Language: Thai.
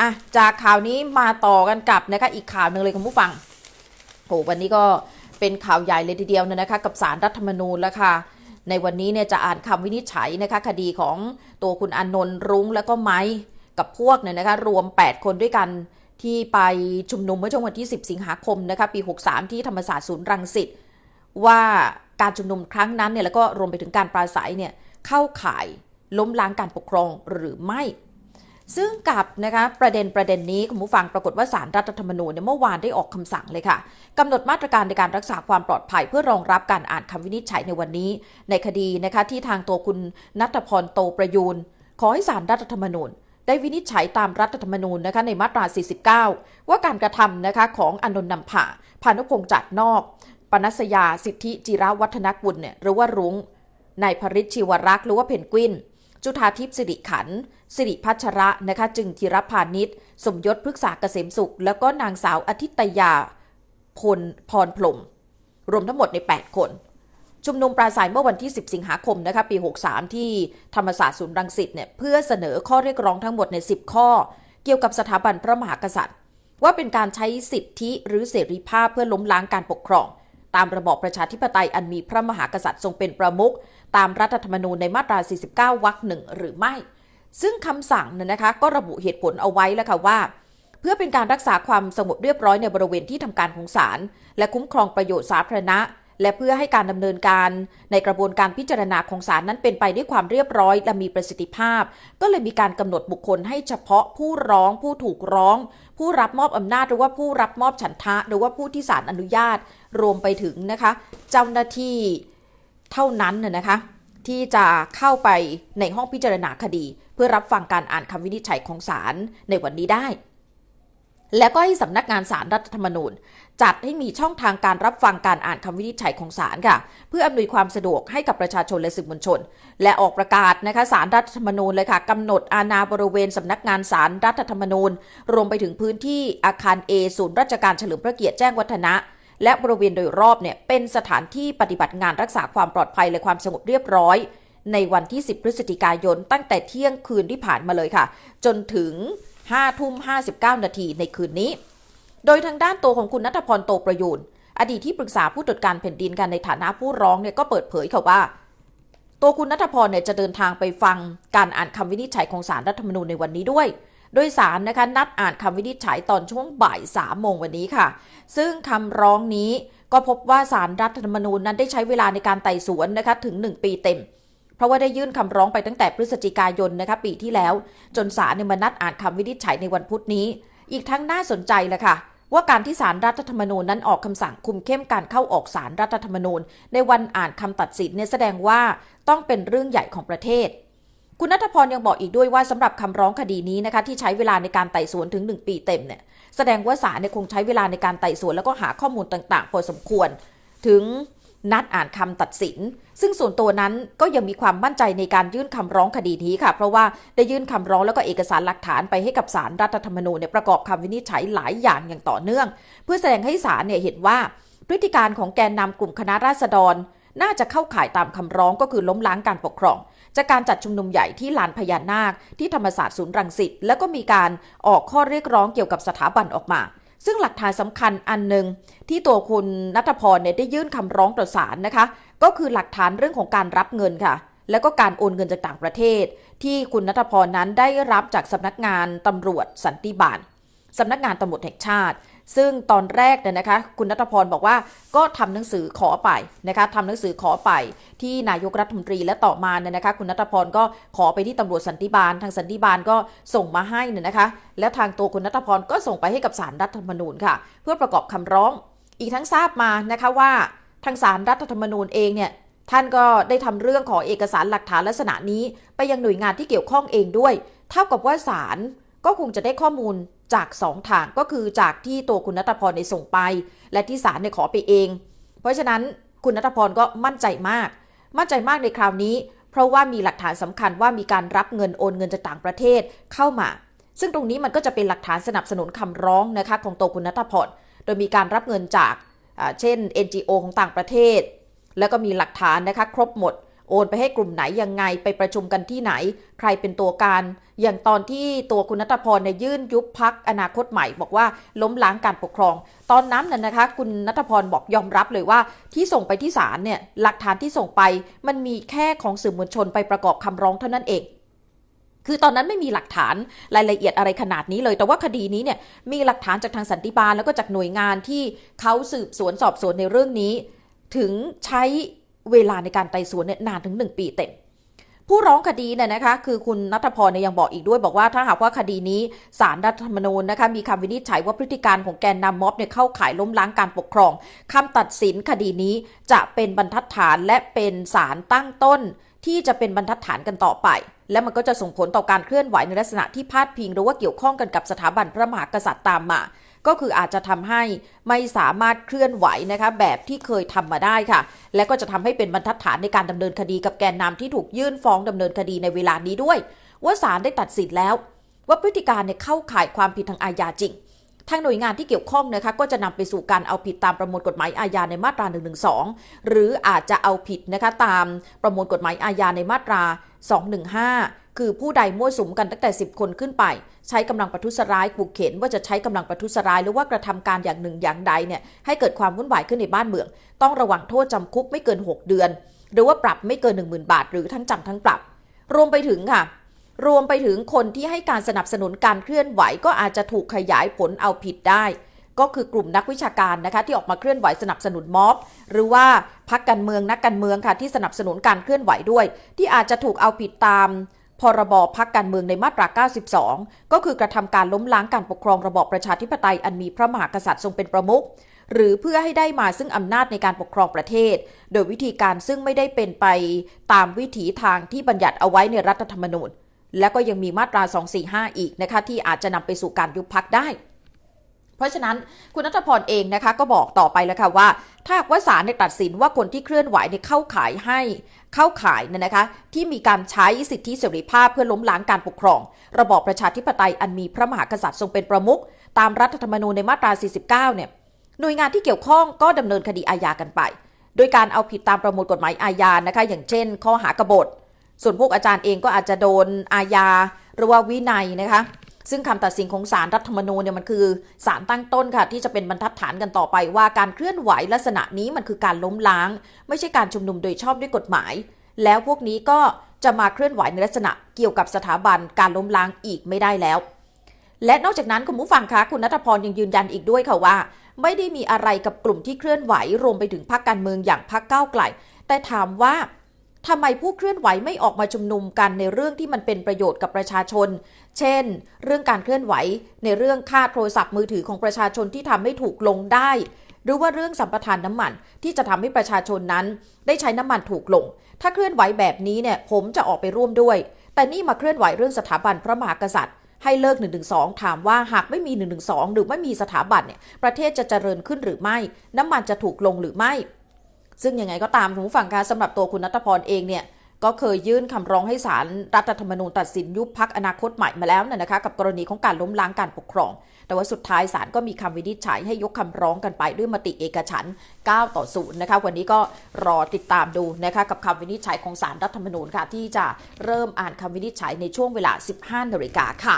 อะจากข่าวนี้มาต่อกันกับนะคะอีกข่าวหนึ่งเลยคุณผู้ฟังโหวันนี้ก็เป็นข่าวใหญ่เลยทีเดียวเนยนะคะ กับสารรัฐธรรมนูญแล้วค่ะในวันนี้เนี่ยจะอ่านคำวินิจฉัยนะคะคดีของตัวคุณอนนท์รุ้งแล้วก็ไม้กับพวกเนี่ยนะคะรวม 8 คนด้วยกันที่ไปชุมนุมเมื่อช่วงวันที่ 10 สิงหาคมนะคะปี 63 ที่ธรรมศาสตร์ศูนย์รังสิตว่าการชุมนุมครั้งนั้นเนี่ยแล้วก็รวมไปถึงการปราศัยเนี่ยเข้าข่ายล้มล้างการปกครองหรือไม่ ซึ่งกับนะคะประเด็นประเด็นนี้คุณผู้ฟังปรากฏว่าสารรัฐธรรมนูญเนี่ยเมื่อวานได้ออกคำสั่งเลยค่ะกำหนดมาตรการในการรักษาความปลอดภัยเพื่อรองรับการอ่านคำวินิจฉัยในวันนี้ ในคดีนะคะที่ทางตัวคุณนัทพรโตประยูนขอให้สารรัฐธรรมนูญได้วินิจฉัยตามรัฐธรรมนูญนะคะในมาตรา 49 ว่าการกระทำนะคะของอนนท์นำผาพานุพงษ์จัดนอก ปนัสยาสิทธิจิระวัฒนกุลเนี่ยหรือว่ารุ้งนายพริชชิวรักษ์หรือว่าเพนกวิน จุธาทิพย์สิริขัน สิริพัชระนะคะจึงธีรพานิชสมยศพฤกษาเกษมสุข แล้วก็นางสาวอาทิตยาพลพรพลมรวมทั้งหมดใน 8 คน ชุมนุมปราศัยเมื่อวันที่ 10 สิงหาคมนะคะปี 63 ที่ธรรมศาสตร์ศูนย์รังสิตเนี่ยเพื่อเสนอข้อเรียกร้องทั้งหมดใน 10 ข้อ เกี่ยวกับสถาบันพระมหากษัตริย์ ว่าเป็นการใช้สิทธิหรือเสรีภาพเพื่อล้มล้างการปกครอง ตามระบอบประชาธิปไตยอันมีพระมหากษัตริย์ทรงเป็นประมุขตามรัฐธรรมนูญในมาตรา 49 วรรคหนึ่งหรือไม่ ซึ่งคำสั่งเนี่ยนะคะ ก็ระบุเหตุผลเอาไว้แล้วค่ะว่า เพื่อเป็นการรักษาความสงบเรียบร้อยในบริเวณที่ทำการของศาลและคุ้มครองประโยชน์สาธารณะ และเพื่อให้การดำเนินการในกระบวนการพิจารณาของศาลนั้นเป็นไปด้วยความเรียบร้อยและมีประสิทธิภาพ ก็เลยมีการกำหนดบุคคลให้เฉพาะผู้ร้อง ผู้ถูกร้อง ผู้รับมอบอำนาจหรือว่าผู้รับมอบฉันทะ หรือว่าผู้ที่ศาลอนุญาต รวมไปถึงนะคะ เจ้าหน้าที่เท่านั้นน่ะนะคะ ที่จะเข้าไปในห้องพิจารณาคดี เพื่อรับฟังการอ่านคำวินิจฉัยของศาลในวันนี้ได้ แล้วก็ให้สำนักงานสารรัฐธรรมนูญ จัดให้มีช่องทางการรับฟังการอ่านคำวินิจฉัยของศาลค่ะ เพื่ออำนวยความสะดวกให้กับประชาชนและสื่อมวลชน และออกประกาศนะคะสารรัฐธรรมนูญเลยค่ะกำหนดอาณาบริเวณสำนักงานสารรัฐธรรมนูญ รวมไปถึงพื้นที่อาคาร A ศูนย์ราชการเฉลิมพระเกียรติแจ้งวัฒนะและบริเวณโดยรอบเนี่ยเป็นสถานที่ปฏิบัติงานรักษาความปลอดภัยและความสงบเรียบร้อย ในวันที่ 10 พฤศจิกายนตั้งแต่เที่ยงคืนที่ผ่านมาเลยค่ะ จนถึง 5ทุ่ม59 นาทีในคืนนี้ โดยทางด้านตัวของคุณนัทพรโตประยูนอดีตที่ปรึกษาผู้ตรวจการแผ่นดินกันในฐานะผู้ร้องเนี่ยก็เปิดเผยค่ะว่า ตัวคุณนัทพรเนี่ยจะเดินทางไปฟังการอ่านคำวินิจฉัยของสารรัฐธรรมนูญในวันนี้ด้วย โดยสารนะคะนัดอ่านคำวินิจฉัยตอนช่วงบ่ายสามโมงวันนี้ค่ะ ซึ่งคำร้องนี้ก็พบว่าสารรัฐธรรมนูญนั้นได้ใช้เวลาในการไต่สวนนะคะถึง 1 ปีเต็ม ราะว่าได้ยื่นคำร้องไปตั้งแต่พฤศจิกายนนะคะปีที่แล้ว จนศาลเนี่ยมานัดอ่านคำวินิจฉัยในวันพุธนี้ อีกทั้งน่าสนใจแหละค่ะ ว่าการที่สารรัฐธรรมนูญนั้นออกคำสั่งคุมเข้มการเข้าออกสารรัฐธรรมนูญ ในวันอ่านคำตัดสินเนี่ยแสดงว่าต้องเป็นเรื่องใหญ่ของประเทศ คุณนัทพรยังบอกอีกด้วยว่าสำหรับคำร้องคดีนี้นะคะที่ใช้เวลาในการไต่สวนถึง 1 ปีเต็มเนี่ยแสดงว่าศาลเนี่ยคงใช้เวลาในการไต่สวนแล้วก็หาข้อมูลต่าง ๆ พอสมควร ถึง นัดอ่านคำตัดสิน ซึ่งส่วนตัวนั้นก็ยังมีความมั่นใจในการยื่นคำร้องคดีนี้ค่ะ เพราะว่าได้ยื่นคำร้องแล้วก็เอกสารหลักฐานไปให้กับศาลรัฐธรรมนูญประกอบคำวินิจฉัยหลายอย่างอย่างต่อเนื่อง เพื่อแสดงให้ศาลเนี่ยเห็นว่า พฤติการของแกนนำกลุ่มคณะราษฎร น่าจะเข้าข่ายตามคำร้องก็คือล้มล้างการปกครอง จากการจัดชุมนุมใหญ่ที่ลานพญานาค ที่ธรรมศาสตร์ศูนย์รังสิตแล้วก็มีการออกข้อเรียกร้องเกี่ยวกับสถาบันออกมา ซึ่งหลักฐานสำคัญอันหนึ่งที่ตัวคุณนัทพรเนี่ยได้ยื่นคำร้องต่อศาลนะคะ ก็คือหลักฐานเรื่องของการรับเงินค่ะ แล้วก็การโอนเงินจากต่างประเทศ ที่คุณนัทพรนั้นได้รับจากสำนักงานตำรวจสันติบาลสำนักงานตำรวจแห่งชาติ ซึ่งตอนแรกเนี่ยนะคะ คุณนัทพรบอกว่าก็ทำหนังสือขอไปนะคะทำหนังสือขอไปที่นายกรัฐมนตรีและต่อมาเนี่ยนะคะ คุณนัทพรก็ขอไปที่ตำรวจสันติบาล ทางสันติบาลก็ส่งมาให้เนี่ยนะคะ และทางตัวคุณนัทพรก็ส่งไปให้กับศาลรัฐธรรมนูญค่ะ เพื่อประกอบคำร้อง อีกทั้งทราบมานะคะว่าทางศาลรัฐธรรมนูญเองเนี่ยท่านก็ได้ทำเรื่องขอเอกสารหลักฐานลักษณะนี้ ไปยังหน่วยงานที่เกี่ยวข้องเองด้วย เท่ากับว่าศาลก็คงจะได้ข้อมูล จากสองทางก็คือจากที่ตัวคุณนัทพรได้ส่งไป และที่ศาลเนี่ยขอไปเอง เพราะฉะนั้นคุณนัทพรก็มั่นใจมาก มั่นใจมากในคราวนี้ เพราะว่ามีหลักฐานสำคัญว่ามีการรับเงินโอนเงินจากต่างประเทศเข้ามา ซึ่งตรงนี้มันก็จะเป็นหลักฐานสนับสนุนคำร้องนะคะของตัวคุณนัทพรโดยมีการรับเงินจากอ่าเช่น NGO ของต่างประเทศ แล้วก็มีหลักฐานนะคะครบหมด โอนไปให้กลุ่มไหนยังไงไปประชุมกันที่ไหน ใครเป็นตัวการ อย่างตอนที่ตัวคุณนัทพรเนี่ยยื่นยุบพักอนาคตใหม่ บอกว่าล้มล้างการปกครอง ตอนนั้นน่ะนะคะ คุณนัทพรบอกยอมรับเลยว่าที่ส่งไปที่ศาลเนี่ยหลักฐานที่ส่งไป มันมีแค่ของสื่อมวลชนไปประกอบคำร้องเท่านั้นเองคือตอนนั้นไม่มีหลักฐานรายละเอียดอะไรขนาดนี้เลย แต่ว่าคดีนี้เนี่ยมีหลักฐานจากทางสันติบาลแล้วก็จากหน่วยงานที่เขาสืบสวนสอบสวนในเรื่องนี้ ถึงใช้ เวลาในการไต่สวนเนี่ยนานถึง 1 ปีเต็ม ผู้ร้องคดีเนี่ยนะคะ คือคุณนัทพรเนี่ยยังบอกอีกด้วย บอกว่าถ้าหากว่าคดีนี้สารรัฐธรรมนูญนะคะมีคำวินิจฉัยว่าพฤติการของแกนนำม็อบเนี่ยเข้าข่ายล้มล้างการปกครองคำตัดสินคดีนี้จะเป็นบรรทัดฐานและเป็นสารตั้งต้น ที่จะเป็นบรรทัดฐานกันต่อไปและมันก็จะส่งผลต่อการเคลื่อนไหวในลักษณะที่พาดพิง หรือว่าเกี่ยวข้องกันกับสถาบันพระมหากษัตริย์ตามมา ก็คืออาจจะทำให้ไม่สามารถเคลื่อนไหวนะคะแบบที่เคยทำมาได้ค่ะ และก็จะทำให้เป็นบรรทัดฐานในการดำเนินคดีกับแกนนำที่ถูกยื่นฟ้องดำเนินคดีในเวลานี้ด้วย ว่าศาลได้ตัดสินแล้ว ว่าพฤติการเนี่ยเข้าข่ายความผิดทางอาญาจริงทางหน่วยงานที่เกี่ยวข้องนะคะก็จะนำไปสู่การเอาผิดตามประมวลกฎหมายอาญาในมาตรา112หรืออาจจะเอาผิดนะคะตามประมวลกฎหมายอาญาในมาตรา 215 คือผู้ใดมั่วสุมกันตั้งแต่ 10 คนขึ้นไป ใช้กำลังประทุษร้ายขู่เข็นว่าจะใช้กำลังประทุษร้ายหรือว่ากระทำการอย่างหนึ่งอย่างใดเนี่ยให้เกิดความวุ่นวายขึ้นในบ้านเมือง ต้องระวังโทษจำคุกไม่เกิน 6 เดือน หรือว่าปรับไม่เกิน 10,000 บาท หรือทั้งจำทั้งปรับ รวมไปถึงค่ะ รวมไปถึงคนที่ให้การสนับสนุนการเคลื่อนไหวก็อาจจะถูกขยายผลเอาผิดได้ ก็คือกลุ่มนักวิชาการนะคะที่ออกมาเคลื่อนไหวสนับสนุนม็อบ หรือว่าพักการเมืองนักการเมืองค่ะที่สนับสนุนการเคลื่อนไหวด้วย ที่อาจจะถูกเอาผิดตามพรบพักการเมืองในมาตรา 92 ก็คือกระทำการล้มล้างการปกครองระบอบประชาธิปไตยอันมีพระมหากษัตริย์ทรงเป็นประมุขหรือเพื่อให้ได้มาซึ่งอำนาจในการปกครองประเทศ โดยวิธีการซึ่งไม่ได้เป็นไปตามวิถีทางที่บัญญัติเอาไว้ในรัฐธรรมนูญ และก็ยังมีมาตรา 245 อีกนะคะที่อาจจะนำไปสู่การยุบพักได้ ราะฉะนั้นคุณนัทพรเองนะคะก็บอกต่อไปแล้วค่ะว่า ถ้าว่าศาลเนี่ยตัดสินว่าคนที่เคลื่อนไหวเนี่ยเข้าขายให้เข้าขายเนี่ยนะคะ ที่มีการใช้สิทธิเสรีภาพเพื่อล้มล้างการปกครอง ระบอบประชาธิปไตยอันมีพระมหากษัตริย์ทรงเป็นประมุขตามรัฐธรรมนูญในมาตรา 49 เนี่ยหน่วยงานที่เกี่ยวข้องก็ดำเนินคดีอาญากันไป โดยการเอาผิดตามประมวลกฎหมายอาญานะคะ อย่างเช่น ข้อหากบฏ ส่วนพวกอาจารย์เองก็อาจจะโดนอาญาหรือว่าวินัยนะคะ ซึ่งคำตัดสินของศาลรัฐธรรมนูญเนี่ยมันคือศาลตั้งต้นค่ะ ที่จะเป็นบรรทัดฐานกันต่อไปว่าการเคลื่อนไหวลักษณะนี้มันคือการล้มล้าง ไม่ใช่การชุมนุมโดยชอบด้วยกฎหมาย แล้วพวกนี้ก็จะมาเคลื่อนไหวในลักษณะเกี่ยวกับสถาบันการล้มล้างอีกไม่ได้แล้ว และนอกจากนั้นคุณผู้ฟังคะคุณนัทพรยังยืนยันอีกด้วยค่ะว่า ไม่ได้มีอะไรกับกลุ่มที่เคลื่อนไหวรวมไปถึงพรรคการเมืองอย่างพรรคก้าวไกล แต่ถามว่า ทำไมผู้เคลื่อนไหวไม่ออกมาชุมนุมกันในเรื่องที่มันเป็นประโยชน์กับประชาชน เช่น เรื่องการเคลื่อนไหว ในเรื่องค่าโทรศัพท์มือถือของประชาชนที่ทำให้ถูกลงได้ หรือว่าเรื่องสัมปทานน้ำมันที่จะทำให้ประชาชนนั้น ได้ใช้น้ำมันถูกลง ถ้าเคลื่อนไหวแบบนี้เนี่ยผมจะออกไปร่วมด้วย แต่นี่มาเคลื่อนไหวเรื่องสถาบันพระมหากษัตริย์ ให้เลิก112ถามว่าหากไม่มี112หรือไม่มีสถาบันเนี่ยประเทศจะเจริญขึ้นหรือไม่ น้ำมันจะถูกลงหรือไม่ ซึ่งยังไงก็ตามคุณผู้ฟังคะสำหรับตัวคุณนัทพรเองเนี่ยก็เคยยื่นคำร้องให้ศาลรัฐธรรมนูญตัดสินยุบพักอนาคตใหม่มาแล้วน่ะนะคะกับกรณีของการล้มล้างการปกครอง แต่ว่าสุดท้ายศาลก็มีคำวินิจฉัยให้ยกคำร้องกันไปด้วยมติเอกฉันท์9ต่อ 0 นะคะ วันนี้ก็รอติดตามดูนะคะกับคำวินิจฉัยของศาลรัฐธรรมนูญค่ะ ที่จะเริ่มอ่านคำวินิจฉัยในช่วงเวลา 15นาฬิกาค่ะ